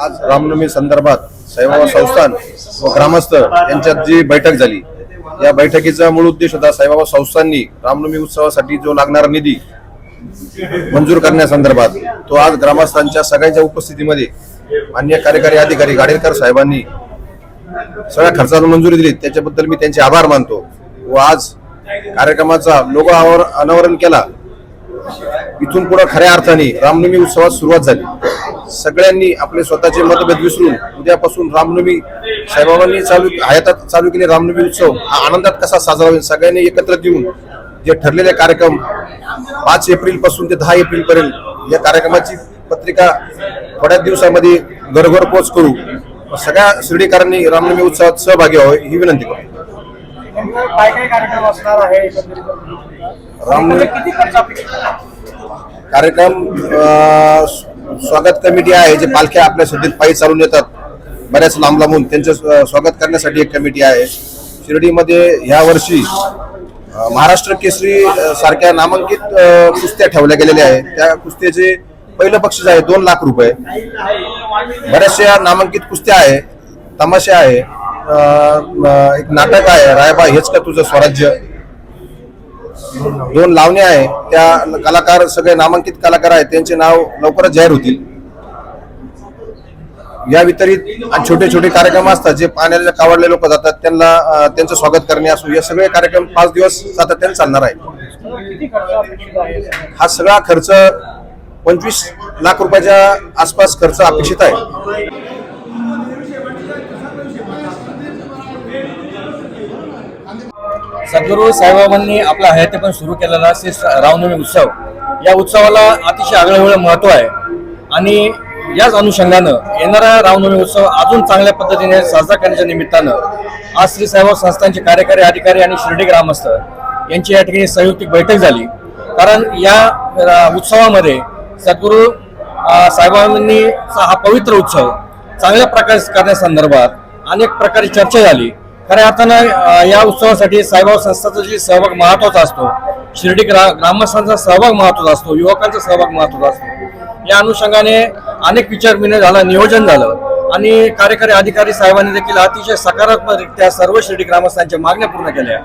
आज रामनवमी संदर्भात साईबाबा संस्थान व ग्रामस्थ यांच्यात जी बैठक झाली या बैठकीचा मूळ उद्देश होता साईबाबा संस्थांनी रामनवमी उत्सवासाठी जो लागणारा निधी मंजूर करण्यासंदर्भात तो आज ग्रामस्थांच्या सगळ्यांच्या उपस्थितीमध्ये मान्य कार्यकारी अधिकारी गाडेकर साहेबांनी सगळ्या खर्चाला मंजुरी दिली. त्याच्याबद्दल मी त्यांचे आभार मानतो व आज कार्यक्रमाचा लोगो आवर अनावरण केला. इथून पुढे खऱ्या अर्थाने रामनवमी उत्सवात सुरुवात झाली. सगळ्यांनी आपले स्वतःचे मतभेद विसरून उद्यापासून रामनवमी साईबाबांनी चालू हयातात चालू केले रामनवमी उत्सव हा आनंदात कसा साजरा होईल सगळ्यांनी एकत्र येऊन जे ठरलेले कार्यक्रम पाच एप्रिलपासून ते दहा एप्रिल पर्यंत या कार्यक्रमाची पत्रिका थोड्याच दिवसामध्ये घरोघर पोच करू सगळ्या शिर्डीकरांनी रामनवमी उत्सवात सहभागी व्हावे ही विनंती करतो एकंदरीत? रामनवमी? कार्यक्रम स्वागत कमिटी आहे जे पालख्या आपल्या सध्या पायी चालून येतात. बऱ्याच लांब लांबून त्यांचं स्वागत करण्यासाठी एक कमिटी आहे. शिर्डीमध्ये ह्या वर्षी महाराष्ट्र केसरी सारख्या नामांकित कुस्त्या ठेवल्या गेलेल्या आहेत. त्या कुस्त्याचे पहिलं बक्षीस आहे दोन लाख रुपये. बऱ्याचशा नामांकित कुस्त्या आहे तमाशा आहे एक नाटक आहे रायबा हेच का तुझं स्वराज्य? दोन लावण्या आहे. त्या कलाकार सगळे नामांकित कलाकार आहेत. त्यांचे नाव लवकरच जाहीर होतील. या व्यतिरिक्त आणि छोटे छोटे कार्यक्रम असतात जे पाण्याला कावडले लोक जातात. त्यांना त्यांचं स्वागत करणे असो या सगळे कार्यक्रम पाच दिवस सातत्याने चालणार आहे हा सगळा खर्च पंचवीस लाख रुपयाच्या आसपास खर्च अपेक्षित आहे. सद्गुरू साईबाबांनी आपला हयाती पण सुरू केलेला श्री रामनवमी उत्सव. या उत्सवाला अतिशय आगळेवेगळं महत्त्व आहे. आणि याच अनुषंगानं येणारा रामनवमी उत्सव अजून चांगल्या पद्धतीने साजरा करण्याच्या निमित्तानं आज श्री साईबाब संस्थांचे कार्यकारी अधिकारी आणि शिर्डी ग्रामस्थ यांची या ठिकाणी संयुक्त बैठक झाली. कारण या उत्सवामध्ये सद्गुरू अ, साईबाबांनी हा पवित्र उत्सव चांगल्या प्रकारे करण्यासंदर्भात अनेक प्रकारे चर्चा झाली. खऱ्या अर्थानं या उत्सवासाठी साईबाबा संस्थाचा जे सहभाग महत्त्वाचा असतो शिर्डी ग्रा ग्रामस्थांचा सहभाग महत्त्वाचा असतो युवकांचा सहभाग महत्त्वाचा असतो. या अनुषंगाने अनेक विचार विनिमय झाला नियोजन झालं. आणि कार्यकारी अधिकारी साहेबांनी देखील अतिशय सकारात्मकरित्या सर्व शिर्डी ग्रामस्थांच्या मागण्या पूर्ण केल्या.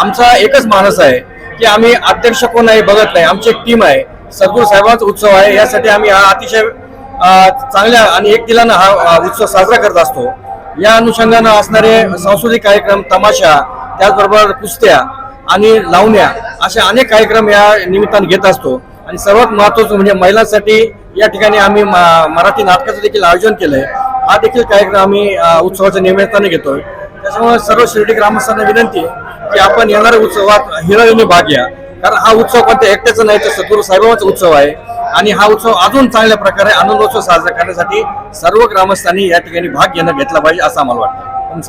आमचा एकच मानस आहे की आम्ही अध्यक्ष कोण आहे बघत नाही आमची एक टीम आहे. सद्गुरू साहेबांचा उत्सव आहे यासाठी आम्ही हा अतिशय चांगल्या आणि एक दिलानं हा उत्सव साजरा करत असतो. या अनुषंगानं असणारे सांस्कृतिक कार्यक्रम तमाशा त्याचबरोबर कुस्त्या आणि लावण्या असे अनेक कार्यक्रम या निमित्ताने घेत असतो. आणि सर्वात महत्वाचं म्हणजे महिलांसाठी या ठिकाणी आम्ही म- मराठी नाटकाचं देखील आयोजन केलं आहे हा देखील कार्यक्रम आम्ही उत्सवाच्या निमित्ताने घेतोय. त्याच्यामुळे सर्व शिर्डी ग्रामस्थांना विनंती की आपण येणाऱ्या उत्सवात हिराळीने भाग घ्या. कारण हा उत्सव कोणत्या एकट्याचा नाही तर सद्गुरू साहेबांचा उत्सव आहे. आणि हा उत्सव अजून चांगल्या प्रकारे आनंदोत्सव साजरा करण्यासाठी सर्व ग्रामस्थांनी या ठिकाणी भाग घेणं घेतला पाहिजे असं आम्हाला वाटतं. ओम